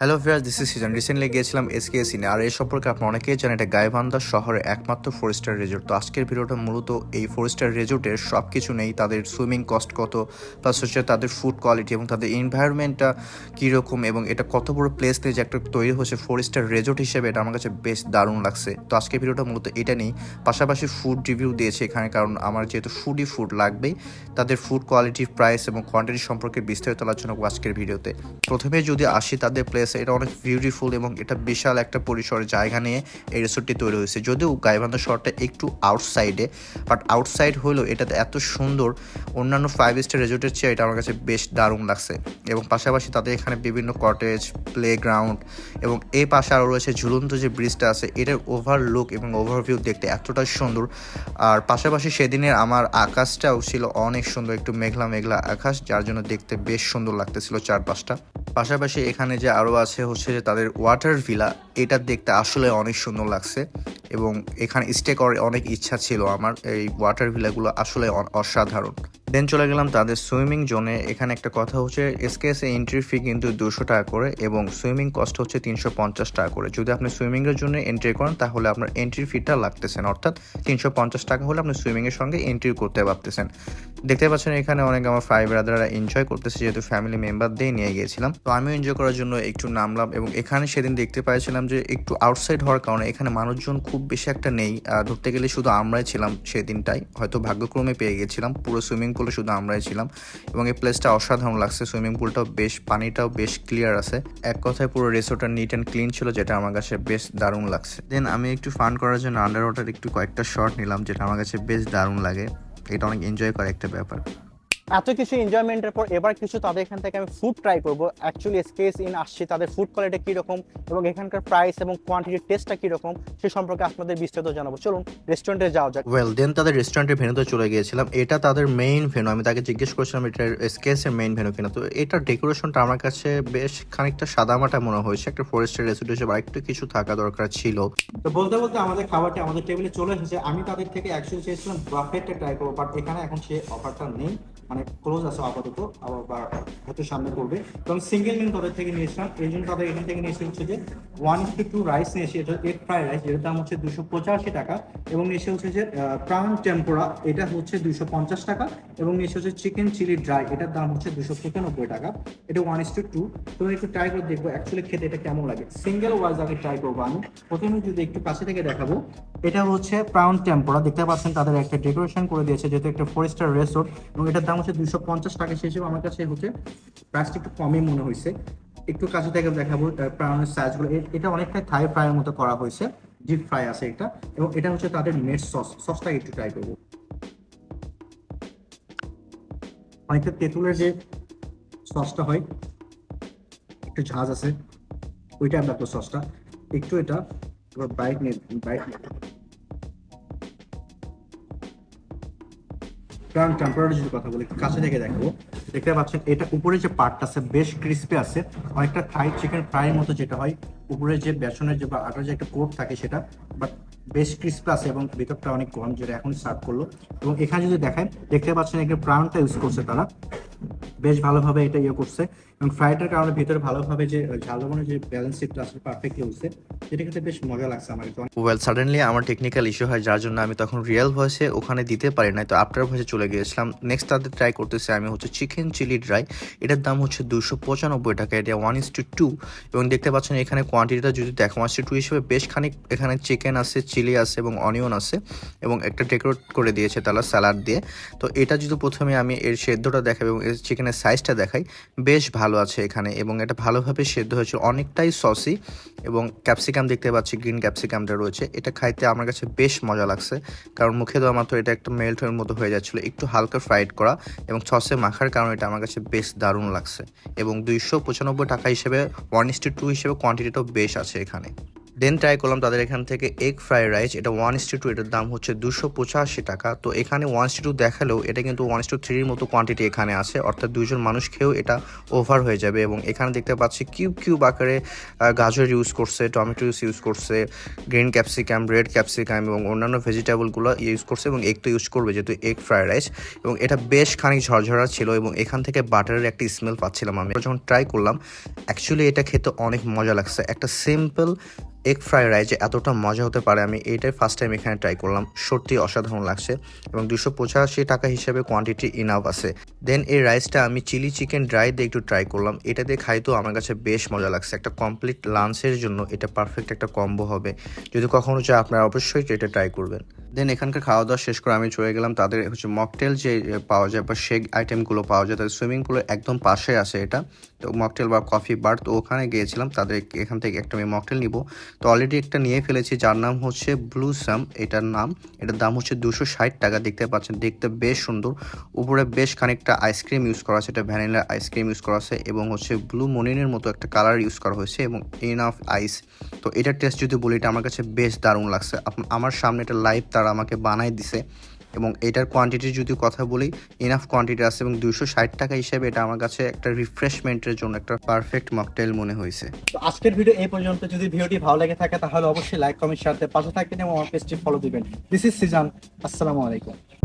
Hello viewer this is season recently গিয়েছিলাম SK সিনে আর এই সম্পর্কে আপনার অনেকেই জানেন এটা গাইবান্ধা শহরের একমাত্র ফোর স্টার রেজোর্ট তো আজকের ভিডিওটা মূলত এই ফোর স্টার রেজোর্টের সব কিছু নেই, তাদের সুইমিং কস্ট কত প্লাস হচ্ছে তাদের ফুড কোয়ালিটি এবং তাদের এনভায়রনমেন্টটা কীরকম এবং এটা কত বড় প্লেস নিয়ে যে একটা তৈরি হচ্ছে ফোর স্টার রেজোর্ট হিসেবে, এটা আমার কাছে বেশ দারুণ লাগছে। তো আজকের ভিডিওটা মূলত এটা নেই পাশাপাশি ফুড রিভিউ দিয়েছে এখানে, কারণ আমার যেহেতু ফুডই ফুড লাগবেই, তাদের ফুড কোয়ালিটি প্রাইস এবং কোয়ান্টিটি সম্পর্কে বিস্তারিত আলোচনা করব আজকের ভিডিওতে। প্রথমে যদি আসি তাদের প্লেসে এটা অনেক বিউটিফুল এবং এটা বিশাল একটা পরিসরের জায়গা নিয়ে এই রিসোর্টটি তৈরি হয়েছে। যদিও গাইবান্ধা শহরটা একটু আউটসাইডে বাট আউটসাইড হলেও এটাতে এত সুন্দর, অন্যান্য ফাইভ স্টার রেজোর্টের চেয়ে এটা আমার কাছে বেশ দারুণ লাগছে। এবং পাশাপাশি তাদের এখানে বিভিন্ন কটেজ প্লেগ্রাউন্ড এবং এই পাশে আরও রয়েছে ঝুলন্ত যে ব্রিজটা আছে, এটার ওভারলুক এবং ওভারভিউ দেখতে এতটা সুন্দর। আর পাশাপাশি সেদিনের আমার আকাশটাও ছিল অনেক সুন্দর, একটু মেঘলা মেঘলা আকাশ, যার জন্য দেখতে বেশ সুন্দর লাগতেছিল চারপাশটা। পাশাপাশি এখানে যে আরও আছে হচ্ছে যে তাদের ওয়াটার ভিলা এটা দেখতে আসলে অনেক সুন্দর লাগছে এবং এখানে স্টে করার অনেক ইচ্ছা ছিল আমার। এই ওয়াটার ভিলাগুলো আসলে অসাধারণ। দেন চলে গেলাম তাদের সুইমিং জোনে। এখানে একটা কথা হচ্ছে এসকেএস এ এন্ট্রি ফি কিন্তু দুশো টাকা করে এবং সুইমিং কস্ট হচ্ছে তিনশো পঞ্চাশ টাকা করে। যদি আপনি সুইমিংয়ের জন্য এন্ট্রি করেন, তাহলে আপনার এন্ট্রি ফিটা লাগতেছেন অর্থাৎ তিনশো পঞ্চাশ টাকা হলে আপনি সুইমিংয়ের সঙ্গে এন্ট্রি করতে পারতেছেন দেখতে পাচ্ছেন এখানে অনেক আমার ফাইভ ব্রাদাররা এনজয় করতেছে, যেহেতু ফ্যামিলি মেম্বার দিয়ে নিয়ে গিয়েছিলাম। তো আমিও এনজয় করার জন্য একটু নামলাম এবং এখানে সেদিন দেখতে পাইছিলাম যে একটু আউটসাইড হওয়ার কারণে এখানে মানুষজন খুব বেশি একটা নেই। ধরতে গেলে শুধু আমরাই ছিলাম সেদিনটাই। হয়তো ভাগ্যক্রমে পেয়ে গেছিলাম, পুরো সুইমিং পুলে শুধু আমরাই ছিলাম এবং এই প্লেসটা অসাধারণ লাগছে সুইমিং পুলটাও বেশ, পানিটাও বেশ ক্লিয়ার আছে। এক কথায় পুরো রিসোর্টটা নিট অ্যান্ড ক্লিন ছিল, যেটা আমার কাছে বেশ দারুণ লাগছে। দেন আমি একটু ফান করার জন্য আন্ডার ওয়াটার একটু কয়েকটা শট নিলাম, যেটা আমার কাছে বেশ দারুণ লাগে। এটা অনেক এনজয় করা একটা ব্যাপার। এত কিছু এনজয়মেন্টের পর এবার কিছু তাদের এখান থেকে আমি ফুড ট্রাই করব। অ্যাকচুয়ালি স্কেস ইন আসছি। তাদের ফুড কোয়ালিটি কীরকম এবং এখানকার প্রাইস এবং কোয়ান্টিটির টেস্টটা কীরকম সে সম্পর্কে আপনাদের বিস্তারিত জানাব। চলুন রেস্টুরেন্টে যাওয়া যাক। ওয়েল দেন তাদের রেস্টুরেন্টের ভেনুতে চলে গিয়েছিলাম। এটা তাদের মেইন ভেনু আমি তাকে জিজ্ঞেস করেছিলাম এটা এসকেএস এর মেইন ভেনু কিনা? তো এটার ডেকোরেশনটা আমার কাছে বেশ খানিকটা সাদামাটা মনে হয়েছে। একটা ফরেস্টের রেস্টুরেন্ট হিসেবে আরেকটু কিছু থাকা দরকার ছিল। তো বলতে বলতে আমাদের খাবারটি আমাদের টেবিলে চলে এসেছে। আমি তাদের থেকে অ্যাকচুয়ালি চেয়েছিলাম বাফেটটা ট্রাই করব বাট এখানে এখন সে অফারটা নেই। মানে ক্লোজ আছে আপাতত, আবার বা হয়তো সামনে করবে আমি সিঙ্গেল মিল তাদের থেকে নিয়েছিলাম এই জন্য তাদের এখান থেকে নিয়েছি হচ্ছে যে ওয়ান ইস্টু টু রাইস নিয়েছি এটা এগ ফ্রাইড রাইস যেটার দাম হচ্ছে দুশো পঁচাশি টাকা। এবং নিয়েছে হচ্ছে যে প্রাউন টেম্পোরা এটা হচ্ছে দুশো পঞ্চাশ টাকা। এবং নিয়েছে হচ্ছে চিকেন চিলি ড্রাই এটার দাম হচ্ছে দুশো পঁচানব্বই টাকা। এটা ওয়ান ইস টু টু তো আমি একটু ট্রাই করে দেখব অ্যাকচুয়ালি খেতে এটা কেমন লাগে। সিঙ্গেল ওয়াইজ আগে ট্রাই করব আমি। প্রথমে যদি একটু কাছে থেকে দেখাবো এটা হচ্ছে প্রাউন টেম্পোরা দেখতে পাচ্ছেন তাদের একটা ডেকোরেশন করে দিয়েছে, যেহেতু একটা ফোর স্টার রেসোর্ট এবং এটার দাম হচ্ছে দুশো পঞ্চাশ টাকা। হিসেবে আমার কাছে হচ্ছে প্রাইসটা একটু কমই মনে হয়েছে। একটু কাছে থেকে দেখাবো প্রাউনের সাইজগুলো এটা অনেকটাই থাই ফ্রাইয়ের মতো করা হয়েছে ডিপ ফ্রাই আছে এটা। এবং এটা হচ্ছে তাদের মেট সস সসটা একটু ট্রাই করব। অনেকটা তেঁতুলের যে সসটা হয়, একটু ঝাঁজ আছে, ওইটা ব্যাপার সসটা একটু এটা এবার বাইট নিয়ে বাইট কারণ টেম্পোরারি যদি কথা বলি কাছে থেকে দেখাবো। দেখতে পাচ্ছেন, এটা উপরে যে পার্টটা আছে, বেশ আছে। অনেকটা ফ্রাইড চিকেন মতো যেটা হয়, উপরে যে বেসনের যে বা আটার যে একটা কোট থাকে সেটা বাট বেশ আছে এবং ভিতরটা অনেক গরম, যেটা এখন সার্ভ করল। এবং এখানে যদি দেখায় দেখতে পাচ্ছেন এখানে প্রাউনটা ইউজ করছে তারা। বেশ ভালোভাবে এটা ইয়ে করছে। এবং ফ্রাইডের কারণে ভিতরে ভালোভাবে যে ঝাল লবণের যে ব্যালেন্স পারফেক্টলি হচ্ছে খেতে বেশ মজা লাগছে আমার ওয়েল সাডেনলি আমার টেকনিক্যাল ইস্যু হয়, যার জন্য আমি তখন রিয়েল ভয়েসে ওখানে দিতে পারি না তো আফটার ভয়েসে চলে গিয়েছিলাম। নেক্সট তাদের ট্রাই করতেছি আমি হচ্ছে চিকেন চিলি ড্রাই এটার দাম হচ্ছে দুশো পঁচানব্বই টাকা, এটা ওয়ান ইস টু টু এবং দেখতে পাচ্ছেন এখানে কোয়ান্টিটিটা যদি দেখো ওয়ান টু হিসেবে বেশ খানিক এখানে চিকেন আছে চিলি আছে এবং অনিয়ন আছে এবং একটা ডেকোরেট করে দিয়েছে তারা স্যালাড দিয়ে। তো এটা যদি প্রথমে আমি এর সেদ্ধটা দেখাই এবং এর চিকেনের সাইজটা দেখাই, বেশ ভালো আছে এখানে এবং এটা ভালোভাবে সেদ্ধ হয়েছে, অনেকটাই সসি এবং ক্যাপসিকাম দেখতে পাচ্ছি, গ্রিন ক্যাপসিকামটা রয়েছে। এটা খাইতে আমার কাছে বেশ মজা লাগছে, কারণ মুখে দেওয়া মাত্র এটা একটা মেল্টের মতো হয়ে যাচ্ছিল। একটু হালকা ফ্রাইড করা এবং সসে মাখার কারণে এটা আমার কাছে বেশ দারুণ লাগছে। এবং দুইশো পঁচানব্বই টাকা হিসেবে ওয়ান টু হিসেবে কোয়ান্টিটিটাও বেশ আছে এখানে। দেন ট্রাই করলাম তাদের এখান থেকে এগ ফ্রাইড রাইস এটা ওয়ান ইস্টি টু এটার দাম হচ্ছে দুশো পঁচাশি টাকা। তো এখানে ওয়ান ইস্টি টু দেখালেও এটা কিন্তু ওয়ান ইস্টি থ্রির মতো কোয়ান্টিটি এখানে আছে, অর্থাৎ দুইজন মানুষ খেয়েও এটা ওভার হয়ে যাবে। এবং এখানে দেখতে পাচ্ছি কিউব কিউব আকারে গাজর ইউজ করছে টমেটো ইউজ করছে গ্রিন ক্যাপসিকাম রেড ক্যাপসিকাম এবং অন্যান্য ভেজিটেবলগুলো ইউজ করছে এবং এগ তো ইউজ করবে যেহেতু এগ ফ্রাইড রাইস এবং এটা বেশ খানিক ঝরঝরা ছিল এবং এখান থেকে বাটারের একটা স্মেল পাচ্ছিলাম আমি। যখন ট্রাই করলাম অ্যাকচুয়ালি এটা খেতে অনেক মজা লাগছে। একটা সিম্পল এগ ফ্রাইড রাইস যে এতটা মজা হতে পারে, আমি এইটাই ফার্স্ট টাইম এখানে ট্রাই করলাম। সত্যি অসাধারণ লাগছে এবং দুশো পঁচাশি টাকা হিসেবে কোয়ান্টিটি ইনাফ আছে। দেন এই রাইসটা আমি চিলি চিকেন ড্রাই দিয়ে একটু ট্রাই করলাম। এটা দিয়ে খাইতেও আমার কাছে বেশ মজা লাগছে। একটা কমপ্লিট লাঞ্চের জন্য এটা পারফেক্ট একটা কম্বো হবে। যদি কখনো চাই আপনারা অবশ্যই এটা ট্রাই করবেন। দেন এখানকার খাওয়া দাওয়া শেষ করে আমি চলে গেলাম। তাদের হচ্ছে মকটেল যে পাওয়া যায় বা শেক আইটেমগুলো পাওয়া যায়, তাদের সুইমিং পুলের একদম পাশে আছে এটা। তো মকটেল বা কফি বার তো ওখানে গিয়েছিলাম। তাদের এখান থেকে একটা আমি মকটেল নিব। তো অলরেডি একটা নিয়ে ফেলেছি, যার নাম হচ্ছে ব্লু সাম এটার নাম। এটার দাম হচ্ছে দুশো ষাট টাকা, দেখতে পাচ্ছেন, দেখতে বেশ সুন্দর। উপরে বেশ খানিকটা আইসক্রিম ইউজ করা আছে, এটা ভ্যানিলা আইসক্রিম ইউজ করা আছে, এবং হচ্ছে ব্লু মনিনের মতো একটা কালার ইউজ করা হয়েছে, এবং ইনাফ আইস তো এটার টেস্ট যদি বলি, এটা আমার কাছে বেশ দারুণ লাগছে। আমার সামনে এটা লাইভ তারা আমাকে বানাই দিছে। এবং এটার কোয়ান্টিটির যদি কথা বলি ইনাফ কোয়ান্টিটি আছে এবং দুইশো ষাট টাকা হিসেবে এটা আমার কাছে একটা রিফ্রেশমেন্টের জন্য একটা পারফেক্ট মকটেল মনে হয়েছে। আজকের ভিডিও এই পর্যন্ত। যদি ভিডিওটি ভালো লাগে থাকে, তাহলে অবশ্যই লাইক কমেন্ট শেয়ার পাশে থাকবেন এবং আমার পেজটি ফলো দিবেন। দিস ইজ সিজান আসসালামু আলাইকুম।